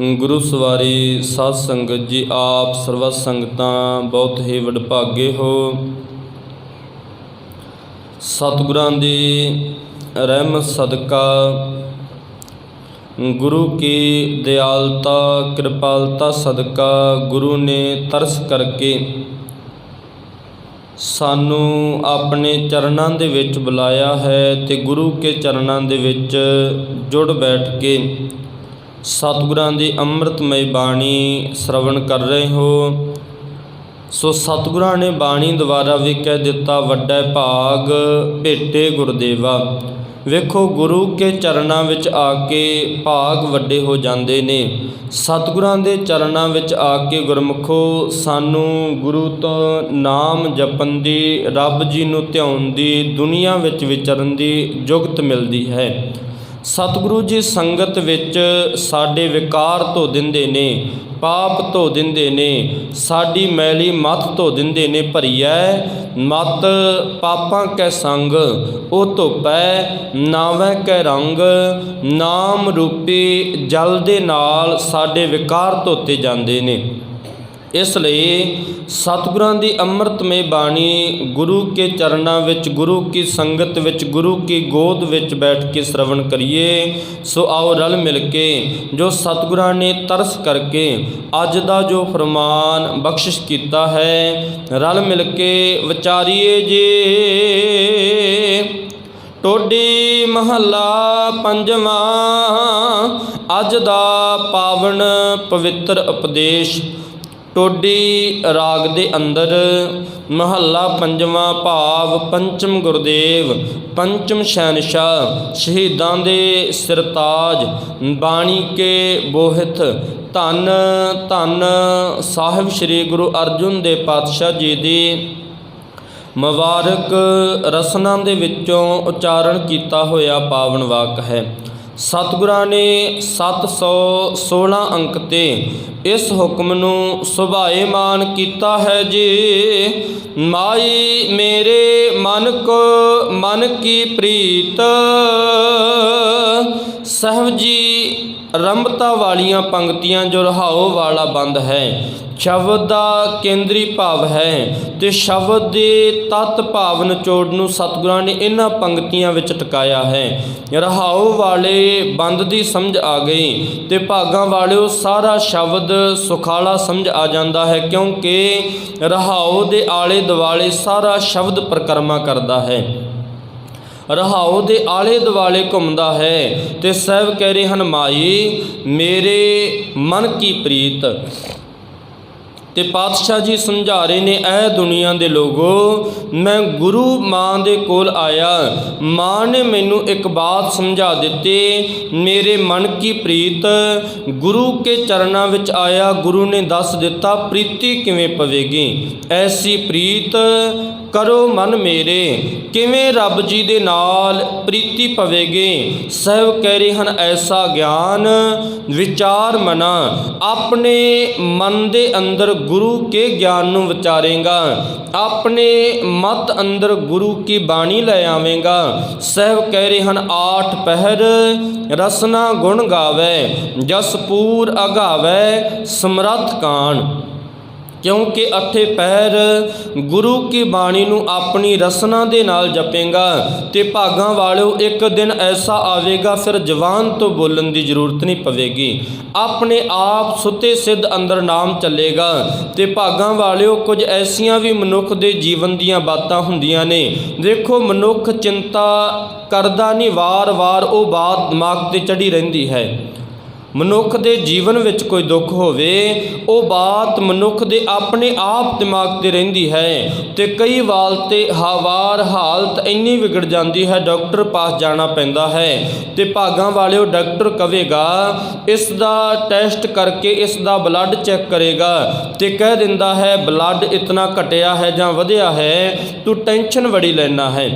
ਗੁਰੂ ਸਵਾਰੀ ਸਾਧ ਸੰਗਤ ਜੀ, ਆਪ ਸਰਵ ਸੰਗਤਾਂ ਬਹੁਤ ਹੀ ਵਡਭਾਗੇ ਹੋ। ਸਤਿਗੁਰਾਂ ਦੀ ਰਹਿਮਤ, ਸਦਕਾ, ਗੁਰੂ ਕੀ ਦਿਆਲਤਾ, ਕਿਰਪਾਲਤਾ, ਸਦਕਾ ਗੁਰੂ ਨੇ ਤਰਸ ਕਰਕੇ ਸਾਨੂੰ ਆਪਣੇ ਚਰਨਾਂ ਦੇ ਵਿੱਚ ਬੁਲਾਇਆ ਹੈ ਤੇ ਗੁਰੂ ਕੇ ਚਰਨਾਂ ਦੇ ਵਿੱਚ ਜੁੜ ਬੈਠ ਕੇ ਸਤਿਗੁਰਾਂ ਦੀ ਅੰਮ੍ਰਿਤਮਈ ਬਾਣੀ ਸ਼ਰਵਣ ਕਰ ਰਹੇ ਹੋ। ਸੋ ਸਤਿਗੁਰਾਂ ਨੇ ਬਾਣੀ ਦੁਆਰਾ ਵੀ ਕਹਿ ਦਿੱਤਾ, ਵੱਡਾ ਭਾਗ ਭੇਟੇ ਗੁਰਦੇਵਾ। ਵੇਖੋ, ਗੁਰੂ ਕੇ ਚਰਨਾਂ ਵਿੱਚ ਆ ਕੇ ਭਾਗ ਵੱਡੇ ਹੋ ਜਾਂਦੇ ਨੇ। ਸਤਿਗੁਰਾਂ ਦੇ ਚਰਨਾਂ ਵਿੱਚ ਆ ਕੇ ਗੁਰਮੁਖੋ, ਸਾਨੂੰ ਗੁਰੂ ਤੋਂ ਨਾਮ ਜਪਣ ਦੀ, ਰੱਬ ਜੀ ਨੂੰ ਧਿਆਉਣ ਦੀ, ਦੁਨੀਆ ਵਿੱਚ ਵਿਚਰਨ ਦੀ ਜੁਗਤ ਮਿਲਦੀ ਹੈ। ਸਤਿਗੁਰੂ ਜੀ ਸੰਗਤ ਵਿੱਚ ਸਾਡੇ ਵਿਕਾਰ ਧੋ ਦਿੰਦੇ ਨੇ, ਪਾਪ ਧੋ ਦਿੰਦੇ ਨੇ, ਸਾਡੀ ਮੈਲੀ ਮਤ ਧੋ ਦਿੰਦੇ ਨੇ ਭਰੀਐ, ਮਤ ਪਾਪਾਂ ਕੈ ਸੰਗ, ਉਹ ਧੋਪੈ, ਨਾਵੇਂ ਕੈ ਰੰਗ, ਨਾਮ ਰੂਪੀ ਜਲ ਦੇ ਨਾਲ ਸਾਡੇ ਵਿਕਾਰ ਧੋਤੇ ਜਾਂਦੇ ਨੇ। ਇਸ ਲਈ ਸਤਿਗੁਰਾਂ ਦੀ ਅੰਮ੍ਰਿਤਮਈ ਬਾਣੀ ਗੁਰੂ ਕੇ ਚਰਨਾਂ ਵਿੱਚ, ਗੁਰੂ ਕੀ ਸੰਗਤ ਵਿੱਚ, ਗੁਰੂ ਕੀ ਗੋਦ ਵਿੱਚ ਬੈਠ ਕੇ ਸ਼ਰਵਣ ਕਰੀਏ, ਸੋ ਆਓ ਰਲ ਮਿਲ ਕੇ ਜੋ ਸਤਿਗੁਰਾਂ ਨੇ ਤਰਸ ਕਰਕੇ ਅੱਜ ਦਾ ਜੋ ਫਰਮਾਨ ਬਖਸ਼ਿਸ਼ ਕੀਤਾ ਹੈ, ਰਲ ਮਿਲ ਕੇ ਵਿਚਾਰੀਏ ਜੀ। ਟੋਡੀ ਮਹੱਲਾ ਪੰਜਵਾਂ, ਅੱਜ ਦਾ ਪਾਵਨ ਪਵਿੱਤਰ ਉਪਦੇਸ਼ ਟੋਡੀ ਰਾਗ ਦੇ ਅੰਦਰ ਮਹੱਲਾ ਪੰਜਵਾਂ ਭਾਵ ਪੰਚਮ ਗੁਰਦੇਵ, ਪੰਚਮ ਸ਼ਹਿਨशाह ਸ਼ਹੀਦਾਂ ਦੇ ਸਿਰਤਾਜ, ਬਾਣੀ ਕੇ ਬੋਹਿਤ, ਧੰਨ ਧੰਨ ਸਾਹਿਬ ਸ੍ਰੀ ਗੁਰੂ ਅਰਜਨ ਦੇ ਪਾਤਸ਼ਾਹ ਜੀ ਦੀ ਮੁਬਾਰਕ ਰਸਨਾ ਦੇ ਵਿੱਚੋਂ ਉਚਾਰਨ ਕੀਤਾ ਹੋਇਆ ਪਾਵਨ ਵਾਕ ਹੈ। ਸਤਿਗੁਰਾਂ ਨੇ 716 ਅੰਕ ਤੇ ਇਸ ਹੁਕਮ ਨੂੰ ਸੁਭਾਏਮਾਨ ਕੀਤਾ ਹੈ ਜੀ। ਮਾਈ ਮੇਰੇ ਮਨ ਕੋ ਮਨ ਕੀ ਪ੍ਰੀਤ, ਸਹਿਬ ਜੀ ਰੰਭਤਾ ਵਾਲੀਆਂ ਪੰਕਤੀਆਂ ਜੋ ਰਹਾਉ ਵਾਲਾ ਬੰਦ ਹੈ। ਸ਼ਬਦ ਦਾ ਕੇਂਦਰੀ ਭਾਵ ਹੈ ਤੇ ਸ਼ਬਦ ਦੇ ਤਤ ਭਾਵ ਨਿਚੋੜ ਨੂੰ ਸਤਿਗੁਰਾਂ ਨੇ ਇਹਨਾਂ ਪੰਕਤੀਆਂ ਵਿੱਚ ਟਿਕਾਇਆ ਹੈ। ਰਹਾਉ ਵਾਲੇ ਬੰਦ ਦੀ ਸਮਝ ਆ ਗਈ ਤੇ ਭਾਗਾਂ ਵਾਲਿਓ ਸਾਰਾ ਸ਼ਬਦ ਸੁਖਾਲਾ ਸਮਝ ਆ ਜਾਂਦਾ ਹੈ ਕਿਉਂਕਿ ਰਹਾਉ ਦੇ ਆਲੇ ਦੁਆਲੇ ਸਾਰਾ ਸ਼ਬਦ ਪ੍ਰਕਰਮਾ ਕਰਦਾ ਹੈ। ਰਹਾਉ ਦੇ ਆਲੇ ਦੁਆਲੇ ਘੁੰਮਦਾ ਹੈ ਤੇ ਸਹਿਬ ਕਹਿ ਰਹੇ ਹਨ, ਮਾਈ, ਮੇਰੇ ਮਨ ਕੀ ਪ੍ਰੀਤ। ਤੇ ਪਾਤਸ਼ਾਹ ਜੀ ਸਮਝਾ ਰਹੇ ਨੇ, ਐ ਦੁਨੀਆ ਦੇ ਲੋਗੋ, ਮੈਂ ਗੁਰੂ ਮਾਂ ਦੇ ਕੋਲ ਆਇਆ। ਮਾਂ ਨੇ ਮੈਨੂੰ ਇੱਕ ਬਾਤ ਸਮਝਾ ਦਿੱਤੀ, ਮੇਰੇ ਮਨ ਕੀ ਪ੍ਰੀਤ, ਗੁਰੂ ਕੇ ਚਰਨਾਂ ਵਿੱਚ ਆਇਆ, ਗੁਰੂ ਨੇ ਦੱਸ ਦਿੱਤਾ, ਪ੍ਰੀਤੀ ਕਿਵੇਂ ਪਵੇਗੀ? ਐਸੀ ਪ੍ਰੀਤ, ਕਰੋ ਮਨ ਮੇਰੇ, ਕਿਵੇਂ ਰੱਬ ਜੀ ਦੇ ਨਾਲ ਪ੍ਰੀਤੀ ਪਵੇਗੀ? ਸਹਿਬ ਕਹਿ ਰਹੇ ਹਨ, ਐਸਾ ਗਿਆਨ, ਵਿਚਾਰ ਮਨਾ, ਆਪਣੇ ਮਨ ਦੇ ਅੰਦਰ ਗੁਰੂ ਕੇ ਗਿਆਨ ਨੂੰ ਵਿਚਾਰੇਗਾ, ਆਪਣੇ ਮਤ ਅੰਦਰ ਗੁਰੂ ਕੀ ਬਾਣੀ ਲੈ ਆਵੇਂਗਾ। ਸਹਿਬ ਕਹਿ ਰਹੇ ਹਨ, ਆਠ ਪਹਿਰ ਰਸਨਾ ਗੁਣ ਗਾਵੇ ਜਸਪੂਰ ਅਗਾਵੇ ਸਮਰੱਥ ਕਾਣ। ਕਿਉਂਕਿ ਅਠੇ ਪਹਿਰ ਗੁਰੂ ਕੀ ਬਾਣੀ ਨੂੰ ਆਪਣੀ ਰਸਨਾ ਦੇ ਨਾਲ ਜਪੇਗਾ ਤੇ ਭਾਗਾਂ ਵਾਲਿਓ ਇੱਕ ਦਿਨ ਐਸਾ ਆਵੇਗਾ, ਫਿਰ ਜਵਾਨ ਤੋਂ ਬੋਲਣ ਦੀ ਜ਼ਰੂਰਤ ਨਹੀਂ ਪਵੇਗੀ। ਆਪਣੇ ਆਪ ਸੁੱਤੇ ਸਿੱਧ ਅੰਦਰ ਨਾਮ ਚੱਲੇਗਾ ਤੇ ਭਾਗਾਂ ਵਾਲਿਓ ਕੁਝ ਐਸੀਆਂ ਵੀ ਮਨੁੱਖ ਦੇ ਜੀਵਨ ਦੀਆਂ ਬਾਤਾਂ ਹੁੰਦੀਆਂ ਨੇ। ਦੇਖੋ ਮਨੁੱਖ ਚਿੰਤਾ ਕਰਦਾ ਨਹੀਂ, ਵਾਰ-ਵਾਰ ਉਹ ਬਾਤ ਦਿਮਾਗ ਤੇ ਚੜੀ ਰਹਿੰਦੀ ਹੈ। ਮਨੁੱਖ ਦੇ ਜੀਵਨ ਵਿੱਚ ਕੋਈ ਦੁੱਖ ਹੋਵੇ, ਉਹ ਬਾਤ ਮਨੁੱਖ ਦੇ ਆਪਣੇ ਆਪ ਦਿਮਾਗ ਤੇ ਰਹਿੰਦੀ ਹੈ ਤੇ ਕਈ ਵਾਰ ਤੇ ਹਵਾਰ ਹਾਲਤ ਇੰਨੀ ਵਿਗੜ ਜਾਂਦੀ ਹੈ, ਡਾਕਟਰ ਪਾਸ ਜਾਣਾ ਪੈਂਦਾ ਹੈ ਤੇ ਭਾਗਾਂ ਵਾਲਿਓ ਡਾਕਟਰ ਕਵੇਗਾ ਇਸ ਦਾ ਟੈਸਟ ਕਰਕੇ ਇਸ ਦਾ ਬਲੱਡ ਚੈੱਕ ਕਰੇਗਾ ਤੇ ਕਹਿ ਦਿੰਦਾ ਹੈ, ਬਲੱਡ ਇਤਨਾ ਘਟਿਆ ਹੈ ਜਾਂ ਵਧਿਆ ਹੈ, ਤੂੰ ਟੈਨਸ਼ਨ ਬੜੀ ਲੈਣਾ ਹੈ।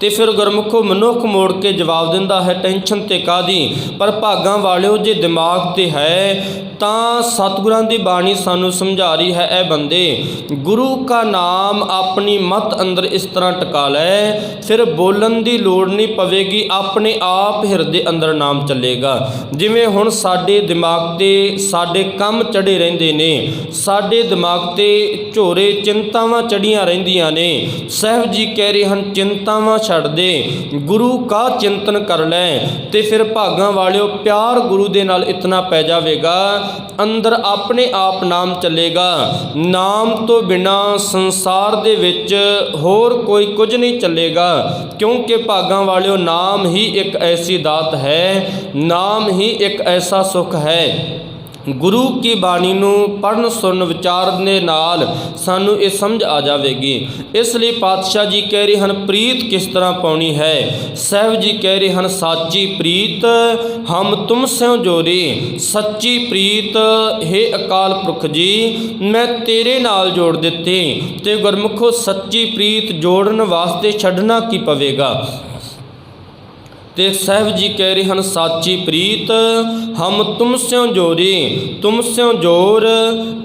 ਤੇ ਫਿਰ ਗੁਰਮੁਖੋ ਮਨੁੱਖ ਮੋੜ ਕੇ ਜਵਾਬ ਦਿੰਦਾ ਹੈ, ਟੈਨਸ਼ਨ ਤੇ ਕਾਦੀ ਪਰ ਭਾਗਾਂ ਵਾਲਿਓ ਜੇ ਦਿਮਾਗ ਤੇ ਹੈ, ਤਾਂ ਸਤਿਗੁਰਾਂ ਦੀ ਬਾਣੀ ਸਾਨੂੰ ਸਮਝਾ ਰਹੀ ਹੈ, ਇਹ ਬੰਦੇ, ਗੁਰੂ ਕਾ ਨਾਮ ਆਪਣੀ ਮਤ ਅੰਦਰ ਇਸ ਤਰ੍ਹਾਂ ਟਿਕਾ ਲੈ, ਫਿਰ ਬੋਲਣ ਦੀ ਲੋੜ ਨਹੀਂ ਪਵੇਗੀ, ਆਪਣੇ ਆਪ ਹਿਰਦੇ ਅੰਦਰ ਨਾਮ ਚੱਲੇਗਾ। ਜਿਵੇਂ ਹੁਣ ਸਾਡੇ ਦਿਮਾਗ ਤੇ ਸਾਡੇ ਕੰਮ ਚੜੇ ਰਹਿੰਦੇ ਨੇ, ਸਾਡੇ ਦਿਮਾਗ ਤੇ ਝੋਰੇ ਚਿੰਤਾਵਾਂ ਚੜੀਆਂ ਰਹਿੰਦੀਆਂ ਨੇ, ਸਹਿਬ ਜੀ ਕਹਿ ਰਹੇ ਹਨ, ਚਿੰਤਾਵਾਂ ਛੱਡ ਦੇ। ਗੁਰੂ ਕਾ ਚਿੰਤਨ ਕਰ ਲੈ ਤੇ ਫਿਰ ਭਾਗਾਂ ਵਾਲਿਓ ਪਿਆਰ ਗੁਰੂ ਦੇ ਨਾਲ ਇਤਨਾ ਪੈ ਜਾਵੇਗਾ, ਅੰਦਰ ਆਪਣੇ ਆਪ ਨਾਮ ਚੱਲੇਗਾ। ਨਾਮ ਤੋਂ ਬਿਨਾ ਸੰਸਾਰ ਦੇ ਵਿੱਚ ਹੋਰ ਕੋਈ ਕੁਝ ਨਹੀਂ ਚੱਲੇਗਾ, ਕਿਉਂਕਿ ਭਾਗਾਂ ਵਾਲਿਓ ਨਾਮ ਹੀ ਇੱਕ ਐਸੀ ਦਾਤ ਹੈ, ਨਾਮ ਹੀ ਇੱਕ ਐਸਾ ਸੁਖ ਹੈ। ਗੁਰੂ ਕੀ ਬਾਣੀ ਨੂੰ ਪੜਨ ਸੁਣਨ ਵਿਚਾਰਨ ਦੇ ਨਾਲ ਸਾਨੂੰ ਇਹ ਸਮਝ ਆ ਜਾਵੇਗੀ। ਇਸ ਲਈ ਪਾਤਸ਼ਾਹ ਜੀ ਕਹਿ ਰਹੇ ਹਨ, ਪ੍ਰੀਤ ਕਿਸ ਤਰ੍ਹਾਂ ਪਾਉਣੀ ਹੈ? ਸਹਿਬ ਜੀ ਕਹਿ ਰਹੇ ਹਨ, ਸਾਚੀ ਪ੍ਰੀਤ, ਹਮ ਤੁਮ ਸਿਓ ਜੋਰੀ। ਸੱਚੀ ਪ੍ਰੀਤ, ਹੈ ਅਕਾਲ ਪੁਰਖ ਜੀ, ਮੈਂ ਤੇਰੇ ਨਾਲ ਜੋੜ ਦਿੱਤੇ ਤੇ ਗੁਰਮੁਖੋ ਸੱਚੀ ਪ੍ਰੀਤ ਜੋੜਨ ਵਾਸਤੇ ਛੱਡਣਾ ਕੀ ਪਵੇਗਾ? ਤੇ ਸਹਿਬ ਜੀ ਕਹਿ ਰਹੇ ਹਨ, ਸਾਚੀ ਪ੍ਰੀਤ, ਹਮ ਤੁਮ ਸਿਓ ਜੋਰੀ, ਤੁਮ ਸਿਓ ਜੋਰ,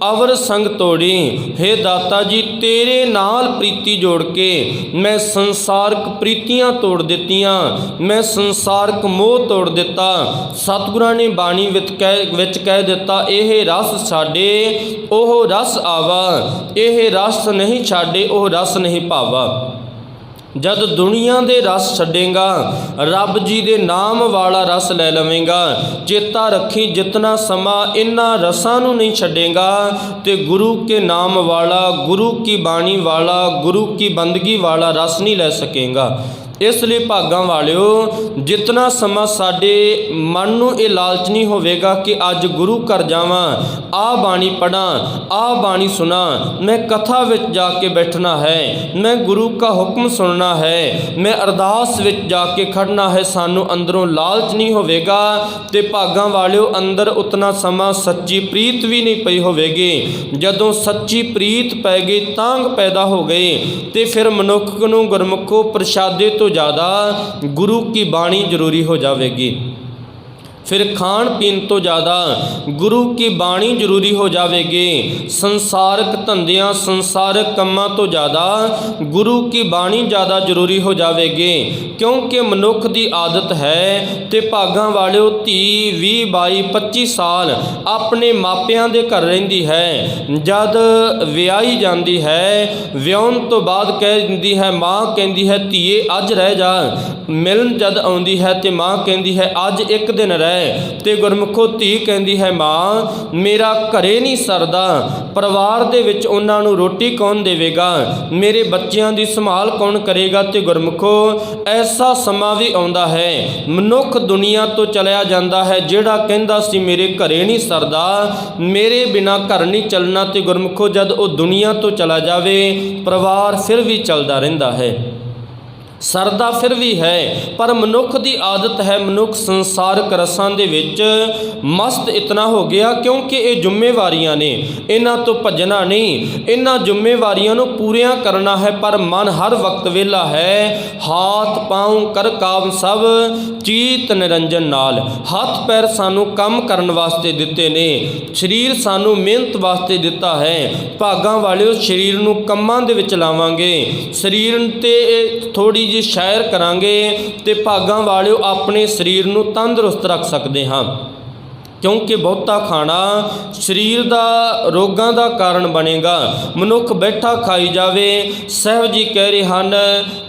ਅਵਰ ਸੰਗ ਤੋੜੀ। हे ਦਾਤਾ ਜੀ, ਤੇਰੇ ਨਾਲ ਪ੍ਰੀਤੀ ਜੋੜ ਕੇ ਮੈਂ ਸੰਸਾਰਕ ਪ੍ਰੀਤੀਆਂ ਤੋੜ ਦਿੱਤੀਆਂ, ਮੈਂ ਸੰਸਾਰਕ ਮੋਹ ਤੋੜ ਦਿੱਤਾ। ਸਤਿਗੁਰਾਂ ਨੇ ਬਾਣੀ ਵਿੱਚ ਕਹਿ ਵਿੱਚ ਕਹਿ ਦਿੱਤਾ, ਇਹ ਰਸ ਛਾੜੇ ਉਹ ਰਸ ਆਵਾ, ਇਹ ਰਸ ਨਹੀਂ ਛਾੜੇ ਉਹ ਰਸ ਨਹੀਂ ਭਾਵਾ ਜਦ ਦੁਨੀਆ ਦੇ ਰਸ ਛੱਡੇਗਾ, ਰੱਬ ਜੀ ਦੇ ਨਾਮ ਵਾਲਾ ਰਸ ਲੈ ਲਵੇਂਗਾ। ਚੇਤਾ ਰੱਖੀ ਜਿਤਨਾ ਸਮਾਂ ਇਨ੍ਹਾਂ ਰਸਾਂ ਨੂੰ ਨਹੀਂ ਛੱਡੇਗਾ, ਤੇ ਗੁਰੂ ਕੇ ਨਾਮ ਵਾਲਾ, ਗੁਰੂ ਕੀ ਬਾਣੀ ਵਾਲਾ, ਗੁਰੂ ਕੀ ਬੰਦਗੀ ਵਾਲਾ ਰਸ ਨਹੀਂ ਲੈ ਸਕੇਗਾ। ਇਸ ਲਈ ਭਾਗਾਂ ਵਾਲਿਓ, ਜਿਤਨਾ ਸਮਾਂ ਸਾਡੇ ਮਨ ਨੂੰ ਇਹ ਲਾਲਚ ਨਹੀਂ ਹੋਵੇਗਾ ਕਿ ਅੱਜ ਗੁਰੂ ਘਰ ਜਾਵਾਂ ਆ ਬਾਣੀ ਪੜਾਂ ਆ ਬਾਣੀ ਸੁਣਾ, ਮੈਂ ਕਥਾ ਵਿੱਚ ਜਾ ਕੇ ਬੈਠਣਾ ਹੈ, ਮੈਂ ਗੁਰੂ ਕਾ ਹੁਕਮ ਸੁਣਨਾ ਹੈ, ਮੈਂ ਅਰਦਾਸ ਵਿੱਚ ਜਾ ਕੇ ਖੜਨਾ ਹੈ, ਸਾਨੂੰ ਅੰਦਰੋਂ ਲਾਲਚ ਨਹੀਂ ਹੋਵੇਗਾ ਤੇ ਭਾਗਾਂ ਵਾਲਿਓ, ਅੰਦਰ ਉਤਨਾ ਸਮਾਂ ਸੱਚੀ ਪ੍ਰੀਤ ਵੀ ਨਹੀਂ ਪਈ ਹੋਵੇਗੀ। ਜਦੋਂ ਸੱਚੀ ਪ੍ਰੀਤ ਪੈ ਗਈ, ਤਾਂਗ ਪੈਦਾ ਹੋ ਗਈ ਤੇ ਫਿਰ ਮਨੁੱਖ ਨੂੰ ਗੁਰਮੁਖੋ ਪ੍ਰਸ਼ਾਦੇ ਤੋਂ ਜ਼ਿਆਦਾ ਗੁਰੂ ਕੀ ਬਾਣੀ ਜ਼ਰੂਰੀ ਹੋ ਜਾਵੇਗੀ। ਫਿਰ ਖਾਣ ਪੀਣ ਤੋਂ ਜ਼ਿਆਦਾ ਗੁਰੂ ਕੀ ਬਾਣੀ ਜ਼ਰੂਰੀ ਹੋ ਜਾਵੇਗੀ। ਸੰਸਾਰਕ ਧੰਦਿਆਂ, ਸੰਸਾਰਕ ਕੰਮਾਂ ਤੋਂ ਜ਼ਿਆਦਾ ਗੁਰੂ ਕੀ ਬਾਣੀ ਜ਼ਿਆਦਾ ਜ਼ਰੂਰੀ ਹੋ ਜਾਵੇਗੀ। ਕਿਉਂਕਿ ਮਨੁੱਖ ਦੀ ਆਦਤ ਹੈ ਤੇ ਭਾਗਾਂ ਵਾਲਿਓ ਧੀ 20 22 25 ਸਾਲ ਆਪਣੇ ਮਾਪਿਆਂ ਦੇ ਘਰ ਰਹਿੰਦੀ ਹੈ। ਜਦ ਵਿਆਹੀ ਜਾਂਦੀ ਹੈ, ਵਿਆਹਣ ਤੋਂ ਬਾਅਦ ਕਹਿ ਦਿੰਦੀ ਹੈ, ਮਾਂ ਕਹਿੰਦੀ ਹੈ, ਧੀਏ, ਅੱਜ ਰਹਿ ਜਾ। ਮਿਲਣ ਜਦ ਆਉਂਦੀ ਹੈ ਤੇ ਮਾਂ ਕਹਿੰਦੀ ਹੈ, ਅੱਜ ਇੱਕ ਦਿਨ ਰਹਿ ਤੇ ਗੁਰਮੁਖੋ ਧੀ ਕਹਿੰਦੀ ਹੈ, ਮਾਂ, ਮੇਰਾ ਘਰੇ ਨਹੀਂ ਸਰਦਾ। ਪਰਿਵਾਰ ਦੇ ਵਿੱਚ ਉਹਨਾਂ ਨੂੰ ਰੋਟੀ ਕੌਣ ਦੇਵੇਗਾ? ਮੇਰੇ ਬੱਚਿਆਂ ਦੀ ਸੰਭਾਲ ਕੌਣ ਕਰੇਗਾ? ਤੇ ਗੁਰਮੁਖੋ, ਐਸਾ ਸਮਾਂ ਵੀ ਆਉਂਦਾ ਹੈ। ਮਨੁੱਖ ਦੁਨੀਆ ਤੋਂ ਚਲਿਆ ਜਾਂਦਾ ਹੈ, ਜਿਹੜਾ ਕਹਿੰਦਾ ਸੀ, ਮੇਰੇ ਘਰੇ ਨਹੀਂ ਸਰਦਾ, ਮੇਰੇ ਬਿਨਾ ਘਰ ਨਹੀਂ ਚੱਲਣਾ। ਤੇ ਗੁਰਮੁਖੋ, ਜਦ ਉਹ ਦੁਨੀਆ ਤੋਂ ਚਲਾ ਜਾਵੇ, ਪਰਿਵਾਰ ਫਿਰ ਵੀ ਚੱਲਦਾ ਰਹਿੰਦਾ ਹੈ। ਸਰਦਾ ਫਿਰ ਵੀ ਹੈ, ਪਰ ਮਨੁੱਖ ਦੀ ਆਦਤ ਹੈ ਮਨੁੱਖ ਸੰਸਾਰਕ ਰਸਾਂ ਦੇ ਵਿੱਚ। ਮਸਤ ਇਤਨਾ ਹੋ ਗਿਆ ਕਿਉਂਕਿ ਇਹ ਜ਼ਿੰਮੇਵਾਰੀਆਂ ਨੇ। ਇਹਨਾਂ ਤੋਂ ਭੱਜਣਾ ਨਹੀਂ, ਇਹਨਾਂ ਜ਼ਿੰਮੇਵਾਰੀਆਂ ਨੂੰ ਪੂਰੀਆਂ ਕਰਨਾ ਹੈ, ਪਰ ਮਨ ਹਰ ਵਕਤ ਵੇਲਾ ਹੈ। ਹਾਥ, ਪਾਉ, ਕਰ ਕਾਮ ਸਭ ਚੀਤ ਨਿਰੰਜਨ ਨਾਲ। ਹੱਥ, ਪੈਰ ਸਾਨੂੰ ਕੰਮ ਕਰਨ ਵਾਸਤੇ ਦਿੱਤੇ ਨੇ। ਸਰੀਰ ਸਾਨੂੰ ਮਿਹਨਤ ਵਾਸਤੇ ਦਿੱਤਾ ਹੈ। ਭਾਗਾਂ ਵਾਲਿਓ ਸਰੀਰ ਨੂੰ ਕੰਮਾਂ ਦੇ ਵਿੱਚ ਲਾਵਾਂਗੇ। ਸਰੀਰ ਤੇ ਥੋੜੀ ਜਿਹੀ ਸ਼ਾਇਰ ਕਰਾਂਗੇ ਤੇ ਭਾਗਾਂ ਵਾਲਿਓ ਆਪਣੇ ਸਰੀਰ ਨੂੰ ਤੰਦਰੁਸਤ ਰੱਖ ਸਕਦੇ ਹਾਂ। ਕਿਉਂਕਿ ਬਹੁਤਾ ਖਾਣਾ ਸਰੀਰ ਦਾ ਰੋਗਾਂ ਦਾ ਕਾਰਨ ਬਣੇਗਾ। ਮਨੁੱਖ ਬੈਠਾ ਖਾਈ ਜਾਵੇ, ਸਹਿਬ ਜੀ ਕਹਿ ਰਹੇ ਹਨ,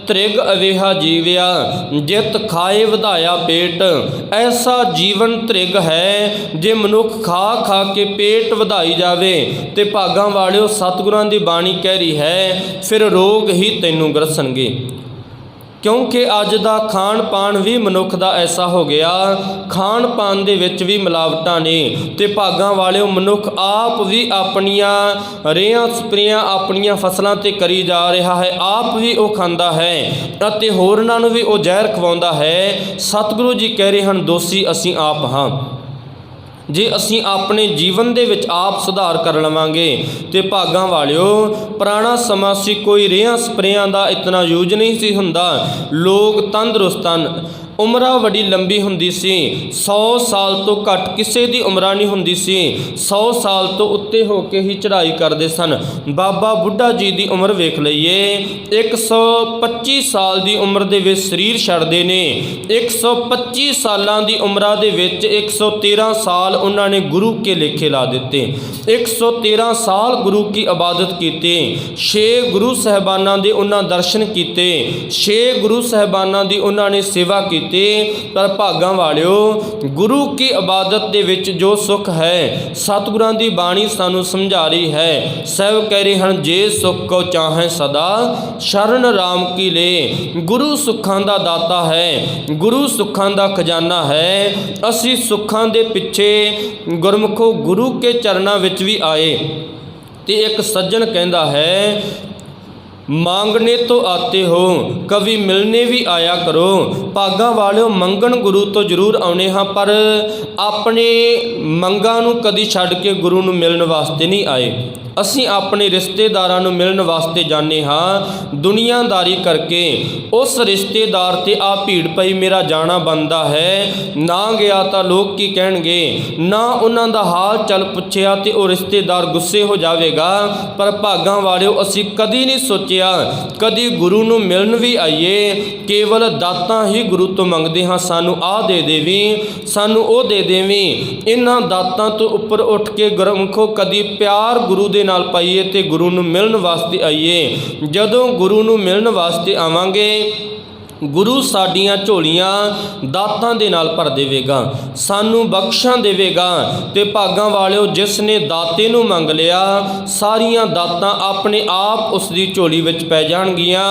ਤ੍ਰਿਗ ਅਵੇਹਾ ਜੀਵਿਆ, ਜਿਤ ਖਾਏ ਵਧਾਇਆ ਪੇਟ। ਐਸਾ ਜੀਵਨ ਤ੍ਰਿਗ ਹੈ, ਜੇ ਮਨੁੱਖ ਖਾ ਖਾ ਕੇ ਪੇਟ ਵਧਾਈ ਜਾਵੇ ਤੇ ਭਾਗਾਂ ਵਾਲਿਓ ਸਤਿਗੁਰਾਂ ਦੀ ਬਾਣੀ ਕਹਿ ਰਹੀ ਹੈ, ਫਿਰ ਰੋਗ ਹੀ ਤੈਨੂੰ ਗਰਸਣਗੇ। ਕਿਉਂਕਿ ਅੱਜ ਦਾ ਖਾਣ ਪਾਣ ਵੀ ਮਨੁੱਖ ਦਾ ਐਸਾ ਹੋ ਗਿਆ ਖਾਣ ਪਾਣ ਦੇ ਵਿੱਚ ਵੀ ਮਿਲਾਵਟਾਂ ਨੇ ਤੇ ਭਾਗਾਂ ਵਾਲਿਓ ਮਨੁੱਖ ਆਪ ਵੀ ਆਪਣੀਆਂ ਰੇਹਾਂ, ਸਪਰੇਆਂ ਆਪਣੀਆਂ ਫਸਲਾਂ ਤੇ ਕਰੀ ਜਾ ਰਿਹਾ ਹੈ, ਆਪ ਵੀ ਉਹ ਖਾਂਦਾ ਹੈ ਅਤੇ ਹੋਰਨਾਂ ਨੂੰ ਵੀ ਉਹ ਜ਼ਹਿਰ ਖਵਾਉਂਦਾ ਹੈ। ਸਤਿਗੁਰੂ ਜੀ ਕਹਿ ਰਹੇ ਹਨ, ਦੋਸ਼ੀ ਅਸੀਂ ਆਪ ਹਾਂ। ਜੇ ਅਸੀਂ ਆਪਣੇ ਜੀਵਨ ਦੇ ਵਿੱਚ ਆਪ ਸੁਧਾਰ ਕਰ ਲਵਾਂਗੇ ਤੇ ਭਾਗਾਂ ਵਾਲਿਓ, ਪੁਰਾਣਾ ਸਮਾਂ ਸੀ, ਕੋਈ ਰੇਹਾਂ ਸਪਰੇਆਂ ਦਾ ਇਤਨਾ ਯੂਜ ਨਹੀਂ ਸੀ ਹੁੰਦਾ। ਲੋਕ ਤੰਦਰੁਸਤ ਹਨ ਉਮਰਾਂ ਬੜੀ ਲੰਬੀ ਹੁੰਦੀ ਸੀ। 100 ਸਾਲ ਤੋਂ ਘੱਟ ਕਿਸੇ ਦੀ ਉਮਰਾਂ ਨਹੀਂ ਹੁੰਦੀ ਸੀ। 100 ਸਾਲ ਤੋਂ ਉੱਤੇ ਹੋ ਕੇ ਹੀ ਚੜ੍ਹਾਈ ਕਰਦੇ ਸਨ। ਬਾਬਾ ਬੁੱਢਾ ਜੀ ਦੀ ਉਮਰ ਵੇਖ ਲਈਏ। 125 ਸਾਲ ਦੀ ਉਮਰ ਦੇ ਵਿੱਚ ਸਰੀਰ ਛੱਡਦੇ ਨੇ। 125 ਸਾਲਾਂ ਦੀ ਉਮਰਾਂ ਦੇ ਵਿੱਚ 113 ਸਾਲ ਉਹਨਾਂ ਨੇ ਗੁਰੂ ਕੇ ਲੇਖੇ ਲਾ ਦਿੱਤੇ। 113 ਸਾਲ ਗੁਰੂ ਕੀ ਇਬਾਦਤ ਕੀਤੀ। 6 ਗੁਰੂ ਸਹਿਬਾਨਾਂ ਦੇ ਉਹਨਾਂ ਦਰਸ਼ਨ ਕੀਤੇ। 6 ਗੁਰੂ ਸਹਿਬਾਨਾਂ ਦੀ ਉਹਨਾਂ ਨੇ ਸੇਵਾ ਕੀਤੀ। ਪਰ ਭਾਗਾਂ ਵਾਲਿਓ, ਗੁਰੂ ਕੀ ਇਬਾਦਤ ਦੇ ਵਿੱਚ ਜੋ ਸੁਖ ਹੈ, ਸਤਿਗੁਰਾਂ ਦੀ ਬਾਣੀ ਸਾਨੂੰ ਸਮਝਾ ਰਹੀ ਹੈ। ਸਹਿਬ ਕਹਿ ਰਹੇ ਹਨ, ਜੇ ਸੁਖ ਕੋ ਚਾਹੇ ਸਦਾ, ਸ਼ਰਨ ਰਾਮ ਕੀ ਲੇ? ਗੁਰੂ ਸੁੱਖਾਂ ਦਾ ਦਾਤਾ ਹੈ, ਗੁਰੂ ਸੁੱਖਾਂ ਦਾ ਖਜ਼ਾਨਾ ਹੈ। ਅਸੀਂ ਸੁੱਖਾਂ ਦੇ ਪਿੱਛੇ ਗੁਰਮੁਖੋ ਗੁਰੂ ਕੇ ਚਰਨਾਂ ਵਿੱਚ ਵੀ ਆਏ। ਤੇ ਇੱਕ ਸੱਜਣ ਕਹਿੰਦਾ ਹੈ ਮੰਗਣੇ ਤੋਂ ਆਤੇ ਹੋ, ਕਵੀ ਮਿਲਨੇ ਵੀ ਆਇਆ ਕਰੋ। ਭਾਗਾਂ ਵਾਲਿਓ ਮੰਗਣ ਗੁਰੂ ਤੋਂ ਜ਼ਰੂਰ ਆਉਣੇ ਹਾਂ, ਪਰ ਆਪਣੇ ਮੰਗਾਂ ਨੂੰ ਕਦੀ ਛੱਡ ਕੇ ਗੁਰੂ ਨੂੰ ਮਿਲਣ ਵਾਸਤੇ ਨਹੀਂ ਆਏ। ਅਸੀਂ ਆਪਣੇ ਰਿਸ਼ਤੇਦਾਰਾਂ ਨੂੰ ਮਿਲਣ ਵਾਸਤੇ ਜਾਂਦੇ ਹਾਂ, ਦੁਨੀਆਦਾਰੀ ਕਰਕੇ। ਉਸ ਰਿਸ਼ਤੇਦਾਰ ਤੇ ਆ ਭੀੜ ਪਈ, ਮੇਰਾ ਜਾਣਾ ਬੰਦਾ ਹੈ। ਨਾ ਗਿਆ ਤਾਂ ਲੋਕ ਕੀ ਕਹਿਣਗੇ? ਨਾ ਉਹਨਾਂ ਦਾ ਹਾਲ ਚਾਲ ਪੁੱਛਿਆ ਤੇ ਉਹ ਰਿਸ਼ਤੇਦਾਰ ਗੁੱਸੇ ਹੋ ਜਾਵੇਗਾ। ਪਰ ਭਾਗਾਂ ਵਾਲਿਓ, ਅਸੀਂ ਕਦੀ ਨਹੀਂ ਸੋਚਿਆ, ਕਦੀ ਗੁਰੂ ਨੂੰ ਮਿਲਣ ਵੀ ਆਈਏ। ਕੇਵਲ ਦਾਤਾਂ ਹੀ ਗੁਰੂ ਤੋਂ ਮੰਗਦੇ ਹਾਂ, ਸਾਨੂੰ ਆ ਦੇ ਦੇਵੀਂ, ਸਾਨੂੰ ਉਹ ਦੇ ਦੇਵੀਂ। ਇਹਨਾਂ ਦਾਤਾਂ ਤੋਂ ਉੱਪਰ ਉੱਠ ਕੇ ਗੁਰਮੁਖੋ ਕਦੀ ਪਿਆਰ ਗੁਰੂ ਦੇ ਨਾਲ ਪਾਈਏ ਤੇ ਗੁਰੂ ਨੂੰ ਮਿਲਣ ਵਾਸਤੇ ਆਈਏ। ਜਦੋਂ ਗੁਰੂ ਨੂੰ ਮਿਲਣ ਵਾਸਤੇ ਆਵਾਂਗੇ ਗੁਰੂ ਸਾਡੀਆਂ ਝੋਲੀਆਂ ਦਾਤਾਂ ਦੇ ਨਾਲ ਭਰ ਦੇਵੇਗਾ, ਸਾਨੂੰ ਬਖਸ਼ਾਂ ਦੇਵੇਗਾ ਤੇ ਭਾਗਾਂ ਵਾਲਿਓ ਜਿਸ ਨੇ ਦਾਤੇ ਨੂੰ ਮੰਗ ਲਿਆ, ਸਾਰੀਆਂ ਦਾਤਾਂ ਆਪਣੇ ਆਪ ਉਸ ਦੀ ਝੋਲੀ ਵਿੱਚ ਪੈ ਜਾਣਗੀਆਂ।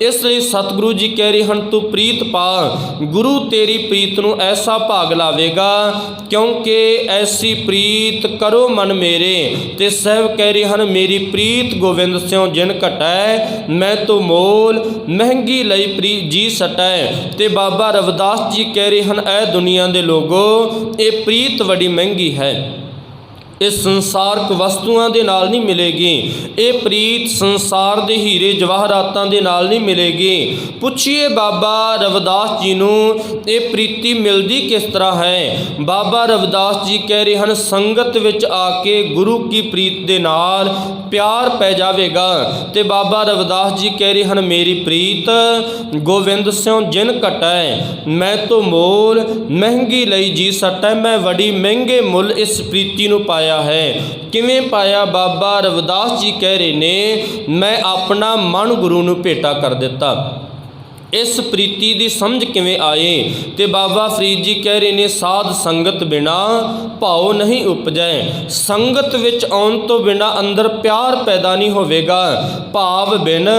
ਇਸ ਲਈ ਸਤਿਗੁਰੂ ਜੀ ਕਹਿ ਰਹੇ ਹਨ, ਤੂੰ ਪ੍ਰੀਤ ਪਾ, ਗੁਰੂ ਤੇਰੀ ਪ੍ਰੀਤ ਨੂੰ ਐਸਾ ਭਾਗ ਲਾਵੇਗਾ, ਕਿਉਂਕਿ ਐਸੀ ਪ੍ਰੀਤ ਕਰੋ ਮਨ ਮੇਰੇ। ਤੇ ਸਹਿਬ ਕਹਿ ਰਹੇ ਹਨ, ਮੇਰੀ ਪ੍ਰੀਤ ਗੋਬਿੰਦ ਸਿਉ ਜਿਨ ਘਟੈ, ਮੈਂ ਤੋ ਮੋਲ, ਮਹਿੰਗੀ ਲਈ ਪ੍ਰੀ, ਜੀ ਸਟੈ ਤੇ ਬਾਬਾ ਰਵਿਦਾਸ ਜੀ ਕਹਿ ਰਹੇ ਹਨ, ਐ ਦੁਨੀਆ ਦੇ ਲੋਗੋ, ਇਹ ਪ੍ਰੀਤ ਬੜੀ ਮਹਿੰਗੀ ਹੈ। ਇਹ ਸੰਸਾਰਕ ਵਸਤੂਆਂ ਦੇ ਨਾਲ ਨਹੀਂ ਮਿਲੇਗੀ। ਇਹ ਪ੍ਰੀਤ ਸੰਸਾਰ ਦੇ ਹੀਰੇ ਜਵਾਹਰਾਤਾਂ ਦੇ ਨਾਲ ਨਹੀਂ ਮਿਲੇਗੀ। ਪੁੱਛੀਏ ਬਾਬਾ ਰਵਿਦਾਸ ਜੀ ਨੂੰ, ਇਹ ਪ੍ਰੀਤੀ ਮਿਲਦੀ ਕਿਸ ਤਰ੍ਹਾਂ ਹੈ? ਬਾਬਾ ਰਵਿਦਾਸ ਜੀ ਕਹਿ ਰਹੇ ਹਨ, ਸੰਗਤ ਵਿੱਚ ਆ ਕੇ ਗੁਰੂ ਕੀ ਪ੍ਰੀਤ ਦੇ ਨਾਲ ਪਿਆਰ ਪੈ ਜਾਵੇਗਾ। ਤੇ ਬਾਬਾ ਰਵਿਦਾਸ ਜੀ ਕਹਿ ਰਹੇ ਹਨ, ਮੇਰੀ ਪ੍ਰੀਤ ਗੋਬਿੰਦ ਸਿਉ ਜਿਨ ਘਟੈ, ਮੈਂ ਤੋ ਮੋਲ ਮਹਿੰਗੀ ਲਈ ਜੀ ਸਟੈ, ਮੈਂ ਬੜੀ ਮਹਿੰਗੇ ਮੁੱਲ ਇਸ ਪ੍ਰੀਤੀ ਨੂੰ ਪਾਇਆ। ਹੈ। ਕਿਵੇਂ ਪਾਇਆ? ਬਾਬਾ ਰਵਿਦਾਸ ਜੀ ਕਹਿ ਰਹੇ ਨੇ, ਮੈਂ ਆਪਣਾ ਮਨ ਗੁਰੂ ਨੂੰ ਭੇਟਾ ਕਰ ਦਿੱਤਾ। ਇਸ ਪ੍ਰੀਤੀ ਦੀ ਸਮਝ ਕਿਵੇਂ ਆਏ? ਤੇ ਬਾਬਾ ਫਰੀਦ ਜੀ ਕਹਿ ਰਹੇ ਨੇ, ਸਾਧ ਸੰਗਤ ਬਿਨਾ ਭਾਉ ਨਹੀਂ ਉਪਜੈ। ਸੰਗਤ ਵਿੱਚ ਆਉਣ ਤੋਂ ਬਿਨਾ ਅੰਦਰ ਪਿਆਰ ਪੈਦਾ ਨਹੀਂ ਹੋਵੇਗਾ। ਭਾਵ ਬਿਨ,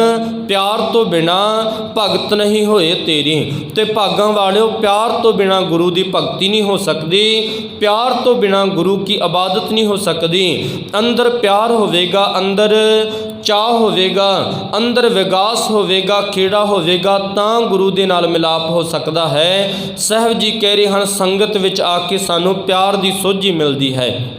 ਪਿਆਰ ਤੋਂ ਬਿਨਾ ਭਗਤ ਨਹੀਂ ਹੋਏ ਤੇਰੀ। ਤੇ ਭਾਗਾਂ ਵਾਲਿਓ, ਪਿਆਰ ਤੋਂ ਬਿਨਾ ਗੁਰੂ ਦੀ ਭਗਤੀ ਨਹੀਂ ਹੋ ਸਕਦੀ। ਪਿਆਰ ਤੋਂ ਬਿਨਾ ਗੁਰੂ ਕੀ ਇਬਾਦਤ ਨਹੀਂ ਹੋ ਸਕਦੀ। ਅੰਦਰ ਪਿਆਰ ਹੋਵੇਗਾ, ਅੰਦਰ ਚਾਹ ਹੋਵੇਗਾ, ਅੰਦਰ ਵਿਗਾਸ ਹੋਵੇਗਾ, ਖੇੜਾ ਹੋਵੇਗਾ, ਤਾਂ ਗੁਰੂ ਦੇ ਨਾਲ ਮਿਲਾਪ ਹੋ ਸਕਦਾ ਹੈ। ਸਹਿਬ ਜੀ ਕਹਿ ਰਹੇ ਹਨ, ਸੰਗਤ ਵਿੱਚ ਆ ਕੇ ਸਾਨੂੰ ਪਿਆਰ ਦੀ ਸੋਝੀ ਮਿਲਦੀ ਹੈ।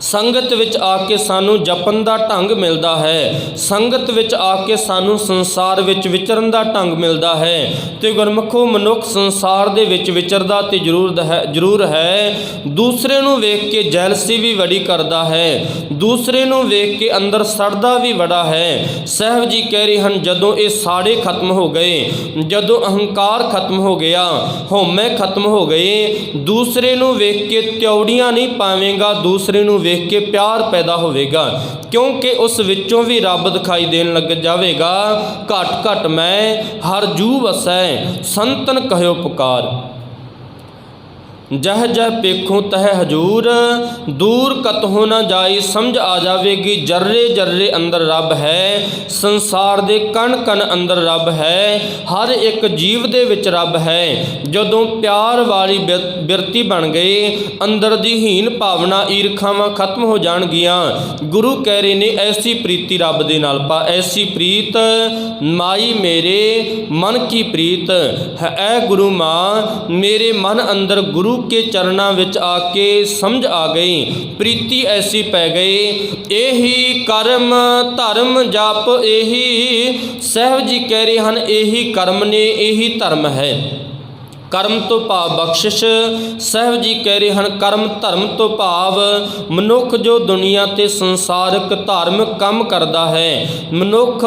ਸੰਗਤ ਵਿੱਚ ਆ ਕੇ ਸਾਨੂੰ ਜਪਨ ਦਾ ਢੰਗ ਮਿਲਦਾ ਹੈ। ਸੰਗਤ ਵਿੱਚ ਆ ਕੇ ਸਾਨੂੰ ਸੰਸਾਰ ਵਿੱਚ ਵਿਚਰਨ ਦਾ ਢੰਗ ਮਿਲਦਾ ਹੈ। ਤੇ ਗੁਰਮੁਖੋ ਮਨੁੱਖ ਸੰਸਾਰ ਦੇ ਵਿੱਚ ਵਿਚਰਦਾ ਤੇ ਜ਼ਰੂਰ ਹੈ ਜ਼ਰੂਰ ਹੈ। ਦੂਸਰੇ ਨੂੰ ਵੇਖ ਕੇ ਜੈਲਸੀ ਵੀ ਵੜੀ ਕਰਦਾ ਹੈ। ਦੂਸਰੇ ਨੂੰ ਵੇਖ ਕੇ ਅੰਦਰ ਸੜਦਾ ਵੀ ਬੜਾ ਹੈ। ਸਹਿਬ ਜੀ ਕਹਿ ਰਹੇ ਹਨ, ਜਦੋਂ ਇਹ ਸਾੜੇ ਖਤਮ ਹੋ ਗਏ, ਜਦੋਂ ਅਹੰਕਾਰ ਖਤਮ ਹੋ ਗਿਆ, ਹਉਮੈ ਖਤਮ ਹੋ ਗਏ, ਦੂਸਰੇ ਨੂੰ ਵੇਖ ਕੇ ਤਿਉੜੀਆਂ ਨਹੀਂ ਪਾਵੇਂਗਾ, ਦੂਸਰੇ ਨੂੰ ਵੇਖ ਕੇ ਪਿਆਰ ਪੈਦਾ ਹੋਵੇਗਾ, ਕਿਉਂਕਿ ਉਸ ਵਿੱਚੋਂ ਵੀ ਰੱਬ ਦਿਖਾਈ ਦੇਣ ਲੱਗ ਜਾਵੇਗਾ। ਘਟ ਘਟ ਮੈਂ ਹਰ ਜੂ ਵਸੈ, ਸੰਤਨ ਕਹਿਓ ਪੁਕਾਰ। ਜਹ ਜਹ ਪੇਖੋਂ ਤਹ ਹਜੂਰ, ਦੂਰ ਕਤਹੁ ਨਾ ਜਾਈ, ਸਮਝ ਆ ਜਾਵੇਗੀ, ਜਰਰੇ ਜਰਰੇ ਅੰਦਰ ਰੱਬ ਹੈ, ਸੰਸਾਰ ਦੇ ਕਣ ਕਣ ਅੰਦਰ ਰੱਬ ਹੈ, ਹਰ ਇੱਕ ਜੀਵ ਦੇ ਵਿੱਚ ਰੱਬ ਹੈ। ਜਦੋਂ ਪਿਆਰ ਵਾਲੀ ਬਿਰ- ਬਿਰਤੀ ਬਣ ਗਏ ਅੰਦਰ ਦੀ ਹੀਨ ਭਾਵਨਾ ਈਰਖਾਵਾਂ ਖਤਮ ਹੋ ਜਾਣਗੀਆਂ। ਗੁਰੂ ਕਹਿ ਰਹੇ ਨੇ, ਐਸੀ ਪ੍ਰੀਤੀ ਰੱਬ ਦੇ ਨਾਲ ਪਾ, ਐਸੀ ਪ੍ਰੀਤ ਮਾਈ ਮੇਰੇ, ਮਨ ਕੀ ਪ੍ਰੀਤ? ਹੈ, ਐ ਗੁਰੂ ਮਾਂ, ਮੇਰੇ ਮਨ ਅੰਦਰ ਗੁਰੂ ਕੇ ਚਰਨਾਂ ਵਿੱਚ ਆ ਕੇ ਸਮਝ ਆ ਗਈ, ਪ੍ਰੀਤੀ ਐਸੀ ਪੈ ਗਈ, ਇਹੀ ਕਰਮ ਧਰਮ ਜਪ ਇਹੀ, ਸਹਿਬ ਜੀ ਕਹਿ ਰਹੇ ਹਨ, ਇਹੀ ਕਰਮ ਨੇ, ਇਹੀ ਧਰਮ ਹੈ। ਕਰਮ ਤੋਂ ਭਾਵ ਬਖਸ਼ਿਸ਼, ਸਹਿਬ ਜੀ ਕਹਿ ਰਹੇ ਹਨ, ਕਰਮ ਧਰਮ ਤੋਂ ਭਾਵ ਮਨੁੱਖ ਜੋ ਦੁਨੀਆ ਤੇ ਸੰਸਾਰਕ ਧਾਰਮਿਕ ਕੰਮ ਕਰਦਾ ਹੈ, ਮਨੁੱਖ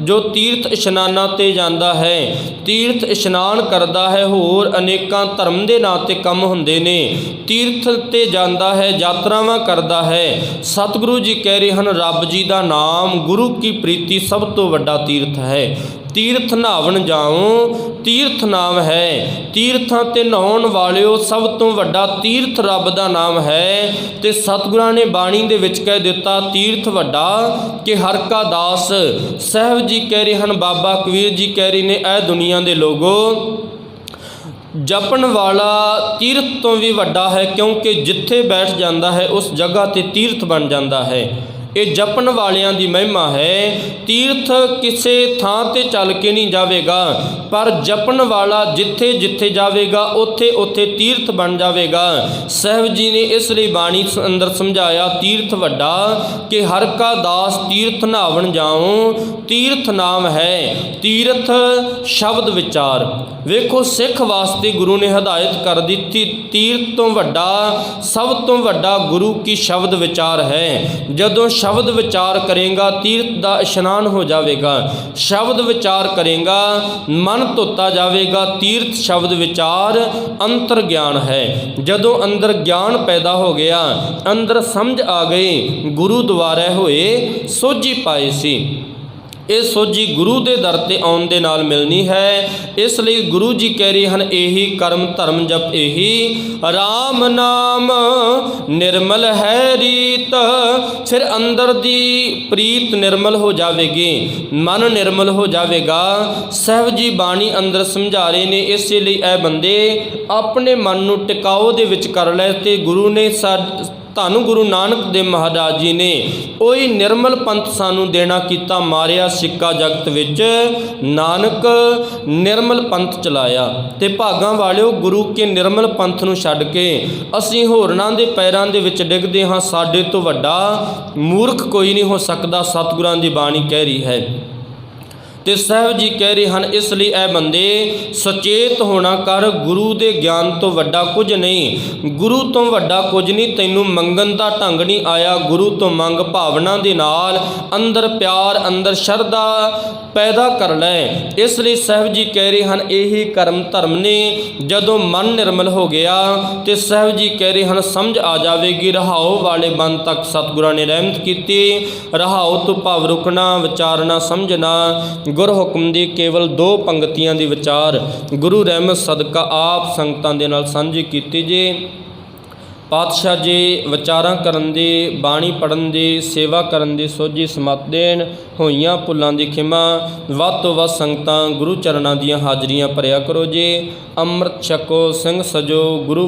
ਜੋ ਤੀਰਥ ਇਸ਼ਨਾਨਾਂ ਤੇ ਜਾਂਦਾ ਹੈ, ਤੀਰਥ ਇਸ਼ਨਾਨ ਕਰਦਾ ਹੈ, ਹੋਰ ਅਨੇਕਾਂ ਧਰਮ ਦੇ ਨਾਂ ਤੇ ਕੰਮ ਹੁੰਦੇ ਨੇ, ਤੀਰਥ ਤੇ ਜਾਂਦਾ ਹੈ, ਯਾਤਰਾਵਾਂ ਕਰਦਾ ਹੈ, ਸਤਿਗੁਰੂ ਜੀ ਕਹਿ ਰਹੇ ਹਨ, ਰੱਬ ਜੀ ਦਾ ਨਾਮ ਗੁਰੂ ਕੀ ਪ੍ਰੀਤੀ ਸਭ ਤੋਂ ਵੱਡਾ ਤੀਰਥ ਹੈ। ਤੀਰਥ ਨਹਾਵਣ ਜਾਓ ਤੀਰਥ ਨਾਮ ਹੈ। ਤੀਰਥਾਂ ਤੇ ਨਹਾਉਣ ਵਾਲਿਓ ਸਭ ਤੋਂ ਵੱਡਾ ਤੀਰਥ ਰੱਬ ਦਾ ਨਾਮ ਹੈ। ਤੇ ਸਤਿਗੁਰਾਂ ਨੇ ਬਾਣੀ ਦੇ ਵਿੱਚ ਕਹਿ ਦਿੱਤਾ, ਤੀਰਥ ਵੱਡਾ ਕਿ ਹਰ ਕਾ ਦਾਸ। ਸਹਿਬ ਜੀ ਕਹਿ ਰਹੇ ਹਨ, ਬਾਬਾ ਕਬੀਰ ਜੀ ਕਹਿ ਰਹੇ ਨੇ, ਇਹ ਦੁਨੀਆ ਦੇ ਲੋਗੋ। ਜਪਣ ਵਾਲਾ ਤੀਰਥ ਤੋਂ ਵੀ ਵੱਡਾ ਹੈ, ਕਿਉਂਕਿ ਜਿੱਥੇ ਬੈਠ ਜਾਂਦਾ ਹੈ, ਉਸ ਜਗ੍ਹਾ ਤੇ ਤੀਰਥ ਬਣ ਜਾਂਦਾ ਹੈ। ਇਹ ਜਪਣ ਵਾਲਿਆਂ ਦੀ ਮਹਿਮਾ ਹੈ। ਤੀਰਥ ਕਿਸੇ ਥਾਂ ਤੇ ਚੱਲ ਕੇ ਨਹੀਂ ਜਾਵੇਗਾ, ਪਰ ਜਪਣ ਵਾਲਾ ਜਿੱਥੇ ਜਿੱਥੇ ਜਾਵੇਗਾ, ਉੱਥੇ ਉੱਥੇ ਤੀਰਥ ਬਣ ਜਾਵੇਗਾ। ਸਹਿਬ ਜੀ ਨੇ ਇਸ ਲਈ ਬਾਣੀ ਅੰਦਰ ਸਮਝਾਇਆ, ਤੀਰਥ ਵੱਡਾ, ਕਿ ਹਰ ਕਾ ਦਾਸ ਤੀਰਥ ਨਾਵਣ ਜਾਉ, ਤੀਰਥ ਨਾਮ ਹੈ ਤੀਰਥ ਸ਼ਬਦ ਵਿਚਾਰ। ਵੇਖੋ, ਸਿੱਖ ਵਾਸਤੇ ਗੁਰੂ ਨੇ ਹਦਾਇਤ ਕਰ ਦਿੱਤੀ, ਤੀਰਥ ਤੋਂ ਵੱਡਾ, ਸਭ ਤੋਂ ਵੱਡਾ ਗੁਰੂ ਕੀ ਸ਼ਬਦ ਵਿਚਾਰ ਹੈ। ਜਦੋਂ ਸ਼ਬਦ ਵਿਚਾਰ ਕਰੇਗਾ, ਤੀਰਥ ਦਾ ਇਸ਼ਨਾਨ ਹੋ ਜਾਵੇਗਾ। ਸ਼ਬਦ ਵਿਚਾਰ ਕਰੇਗਾ, ਮਨ ਧੋਤਾ ਜਾਵੇਗਾ। ਤੀਰਥ ਸ਼ਬਦ ਵਿਚਾਰ ਅੰਤਰ ਗਿਆਨ ਹੈ। ਜਦੋਂ ਅੰਦਰ ਗਿਆਨ ਪੈਦਾ ਹੋ ਗਿਆ, ਅੰਦਰ ਸਮਝ ਆ ਗਈ, ਗੁਰੂ ਦੁਆਰੇ ਹੋਏ ਸੋਝੀ ਪਾਏ ਸੀ। ਇਹ ਸੋਝੀ ਗੁਰੂ ਦੇ ਦਰ ਤੇ ਆਉਣ ਦੇ ਨਾਲ ਮਿਲਣੀ ਹੈ। ਇਸ ਲਈ ਗੁਰੂ ਜੀ ਕਹਿ ਰਹੇ ਹਨ, ਇਹੀ ਕਰਮ ਧਰਮ ਜਪ ਇਹੀ। RAM ਨਾਮ ਨਿਰਮਲ ਹੈ ਰੀਤ। ਫਿਰ ਅੰਦਰ ਦੀ ਪ੍ਰੀਤ ਨਿਰਮਲ ਹੋ ਜਾਵੇਗੀ, ਮਨ ਨਿਰਮਲ ਹੋ ਜਾਵੇਗਾ। ਸਹਿਬ ਜੀ ਬਾਣੀ ਅੰਦਰ ਸਮਝਾ ਰਹੇ ਨੇ, ਇਸੇ ਲਈ ਇਹ ਬੰਦੇ ਆਪਣੇ ਮਨ ਨੂੰ ਟਿਕਾਓ ਦੇ ਵਿੱਚ ਕਰ ਲੈ ਤੇ ਗੁਰੂ ਨੇ ਤੁਹਾਨੂੰ ਗੁਰੂ ਨਾਨਕ ਦੇਵ ਮਹਾਰਾਜ ਜੀ ਨੇ ਉਹੀ ਨਿਰਮਲ ਪੰਥ ਸਾਨੂੰ ਦੇਣਾ ਕੀਤਾ, ਮਾਰਿਆ ਸਿੱਕਾ ਜਗਤ ਵਿੱਚ। ਨਾਨਕ ਨਿਰਮਲ ਪੰਥ ਚਲਾਇਆ। ਤੇ ਭਾਗਾਂ ਵਾਲਿਓ, ਗੁਰੂ ਕੇ ਨਿਰਮਲ ਪੰਥ ਨੂੰ ਛੱਡ ਕੇ ਅਸੀਂ ਹੋਰਨਾਂ ਦੇ ਪੈਰਾਂ ਦੇ ਵਿੱਚ ਡਿੱਗਦੇ ਹਾਂ। ਸਾਡੇ ਤੋਂ ਵੱਡਾ ਮੂਰਖ ਕੋਈ ਨਹੀਂ ਹੋ ਸਕਦਾ। ਸਤਿਗੁਰਾਂ ਦੀ ਬਾਣੀ ਕਹਿ ਰਹੀ ਹੈ। ਤੇ ਸਾਹਿਬ ਜੀ ਕਹਿ ਰਹੇ ਹਨ, ਇਸ ਲਈ ਇਹ ਬੰਦੇ ਸੁਚੇਤ ਹੋਣਾ ਕਰ, ਗੁਰੂ ਦੇ ਗਿਆਨ ਤੋਂ ਵੱਡਾ ਕੁਝ ਨਹੀਂ। ਗੁਰੂ ਤੋਂ ਵੱਡਾ ਕੁਝ ਨਹੀਂ, ਤੈਨੂੰ ਮੰਗਣ ਦਾ ਢੰਗ ਨਹੀਂ ਆਇਆ। ਗੁਰੂ ਤੋਂ ਮੰਗ ਭਾਵਨਾ ਦੇ ਨਾਲ ਅੰਦਰ ਪਿਆਰ, ਅੰਦਰ ਸ਼ਰਧਾ ਪੈਦਾ ਕਰ ਲੈ। ਇਸ ਲਈ ਸਾਹਿਬ ਜੀ ਕਹਿ ਰਹੇ ਹਨ, ਇਹੀ ਕਰਮ ਧਰਮ ਨੇ, ਜਦੋਂ ਮਨ ਨਿਰਮਲ ਹੋ ਗਿਆ ਤੇ ਸਾਹਿਬ ਜੀ ਕਹਿ ਰਹੇ ਹਨ, ਸਮਝ ਆ ਜਾਵੇਗੀ ਰਹਾਉ ਵਾਲੇ ਬੰਦ ਤੱਕ ਸਤਿਗੁਰਾਂ ਨੇ ਰਹਿਮਤ ਕੀਤੀ। ਰਹਾਉ ਤੋਂ ਭਾਵ ਰੁਕਣਾ, ਵਿਚਾਰਨਾ, ਸਮਝਣਾ ਗੁਰ ਹੁਕਮ ਦੀ ਕੇਵਲ ਦੋ ਪੰਕਤੀਆਂ ਦੀ ਵਿਚਾਰ ਗੁਰੂ ਰਹਿਮਤ ਸਦਕਾ ਆਪ ਸੰਗਤਾਂ ਦੇ ਨਾਲ ਸਾਂਝੀ ਕੀਤੀ ਜੇ। ਪਾਤਸ਼ਾਹ ਜੀ ਵਿਚਾਰਾਂ ਕਰਨ ਦੀ, ਬਾਣੀ ਪੜਨ ਦੀ, ਸੇਵਾ ਕਰਨ ਦੀ ਸੋਝੀ ਸਮਤ ਦੇਣ, ਹੋਈਆਂ ਭੁੱਲਾਂ ਦੀ ਖਿਮਾ, ਵੱਧ ਤੋਂ ਵੱਧ ਸੰਗਤਾਂ ਗੁਰੂ ਚਰਨਾਂ ਦੀਆਂ ਹਾਜ਼ਰੀਆਂ ਭਰਿਆ ਕਰੋ ਜੀ। ਅੰਮ੍ਰਿਤ ਛਕੋ, ਸਿੰਘ ਸਜੋ, ਗੁਰੂ